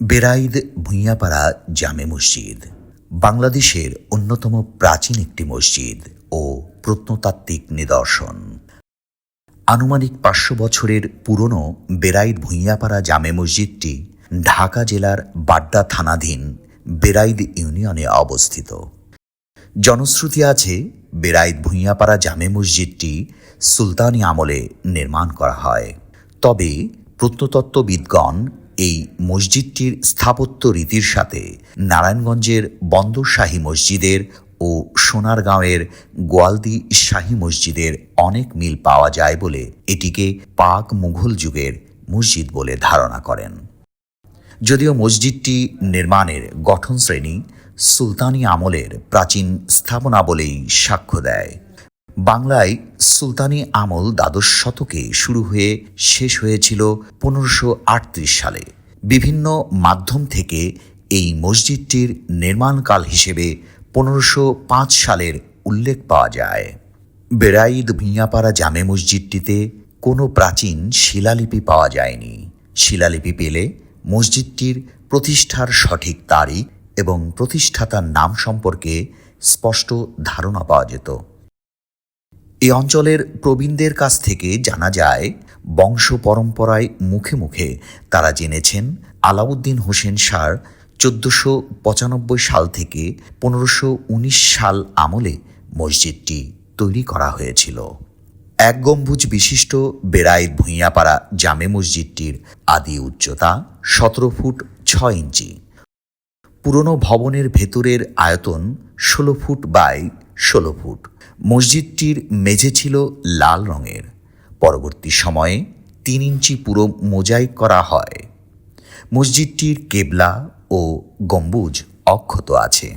বেরাইদ ভূঁইয়াপাড়া জামে মসজিদ, বাংলাদেশের অন্যতম প্রাচীন একটি মসজিদ ও প্রত্নতাত্ত্বিক নিদর্শন। আনুমানিক পাঁচশো বছরের পুরনো বেরাইদ ভূঁইয়াপাড়া জামে মসজিদটি ঢাকা জেলার বাড্ডা থানাধীন বেরাইদ ইউনিয়নে অবস্থিত। জনশ্রুতি আছে, বেরাইদ ভূঁইয়াপাড়া জামে মসজিদটি সুলতানি আমলে নির্মাণ করা হয়। তবে প্রত্নতত্ত্ববিদগণ এই মসজিদটির স্থাপত্য রীতির সাথে নারায়ণগঞ্জের বন্দর শাহী মসজিদের ও সোনারগাঁওয়ের গোয়ালদি শাহী মসজিদের অনেক মিল পাওয়া যায় বলে এটিকে পাক মুঘল যুগের মসজিদ বলে ধারণা করেন। যদিও মসজিদটি নির্মাণের গঠন শ্রেণি সুলতানি আমলের প্রাচীন স্থাপনা বলেই সাক্ষ্য দেয়। বাংলায় সুলতানি আমল দ্বাদশ শতকে শুরু হয়ে শেষ হয়েছিল পনেরোশো সালে। বিভিন্ন মাধ্যম থেকে এই মসজিদটির নির্মাণকাল হিসেবে পনেরোশো সালের উল্লেখ পাওয়া যায়। বেড়াইদ ভিয়াপাড়া জামে মসজিদটিতে কোনো প্রাচীন শিলালিপি পাওয়া যায়নি। শিলালিপি পেলে মসজিদটির প্রতিষ্ঠার সঠিক তারিখ এবং প্রতিষ্ঠাতার নাম সম্পর্কে স্পষ্ট ধারণা পাওয়া যেত। এই অঞ্চলের প্রবীণদের কাছ থেকে জানা যায়, বংশ পরম্পরায় মুখে মুখে তারা জেনেছেন আলাউদ্দিন হোসেন শাহ চোদ্দশো পঁচানব্বই সাল থেকে পনেরোশো উনিশ সাল আমলে মসজিদটি তৈরি করা হয়েছিল। এক গম্বুজ বিশিষ্ট বেড়াইত ভূঁইয়াপাড়া জামে মসজিদটির আদি উচ্চতা সতেরো ফুট ছয় ইঞ্চি। পুরনো ভবনের ভেতরের আয়তন ষোলো ফুট বাই ষোলো ফুট। মসজিদটির মেঝে ছিল লাল রঙের। পরবর্তী সময়ে তিন ইঞ্চি পুরো মোজাইক করা হয়। মসজিদটির কেবলা ও গম্বুজ অক্ষত আছে।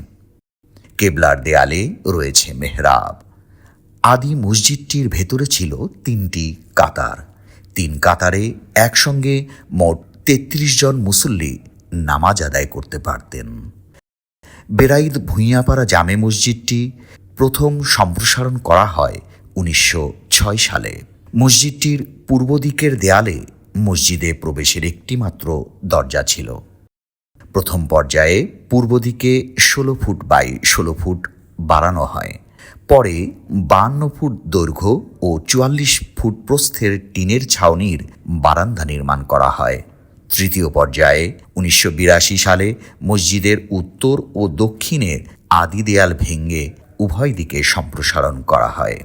কেবলার দেয়ালে রয়েছে মেহরাব। আদি মসজিদটির ভেতরে ছিল তিনটি কাতার। তিন কাতারে একসঙ্গে মোট তেত্রিশ জন মুসল্লি নামাজ আদায় করতে পারতেন। বেরাইদ ভূঁইয়াপাড়া জামে মসজিদটি প্রথম সম্প্রসারণ করা হয় উনিশশো ছয় সালে। মসজিদটির পূর্ব দিকের দেয়ালে মসজিদে প্রবেশের একটিমাত্র দরজা ছিল। প্রথম পর্যায়ে পূর্ব দিকে ষোলো ফুট বাই ষোলো ফুট বাড়ানো হয়। পরে বান্ন ফুট দৈর্ঘ্য ও চুয়াল্লিশ ফুট প্রস্থের টিনের ছাউনির বারান্দা নির্মাণ করা হয়। তৃতীয় পর্যায়ে উনিশশো বিরাশি সালে মসজিদের উত্তর ও দক্ষিণের আদি দেয়াল ভেঙে উভয় দিকে সম্প্রসারণ করা হয়।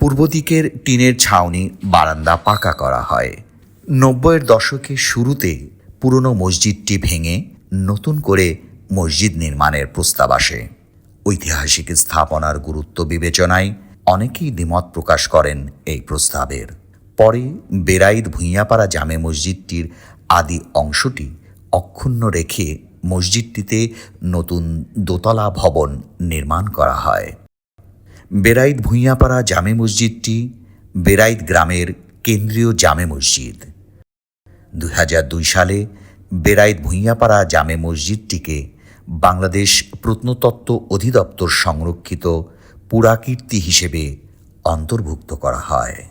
পূর্ব দিকের টিনের ছাউনি বারান্দা পাকা করা হয়। নব্বইয়ের দশকের শুরুতে পুরনো মসজিদটি ভেঙে নতুন করে মসজিদ নির্মাণের প্রস্তাব আসে। ঐতিহাসিক স্থাপনার গুরুত্ব বিবেচনায় অনেকেই দ্বিমত প্রকাশ করেন এই প্রস্তাবের। পরে বেরাইদ ভূঁইয়াপাড়া জামে মসজিদটির আদি অংশটি অক্ষুণ্ণ রেখে মসজিদটিতে নতুন দোতলা ভবন নির্মাণ করা হয়। বেরাইত ভূঁইয়াপাড়া জামে মসজিদটি বেরাইত গ্রামের কেন্দ্রীয় জামে মসজিদ। দু হাজার দুই সালে বেরাইত ভূঁইয়াপাড়া জামে মসজিদটিকে বাংলাদেশ প্রত্নতত্ত্ব অধিদপ্তর সংরক্ষিত পুরাকীর্তি হিসেবে অন্তর্ভুক্ত করা হয়।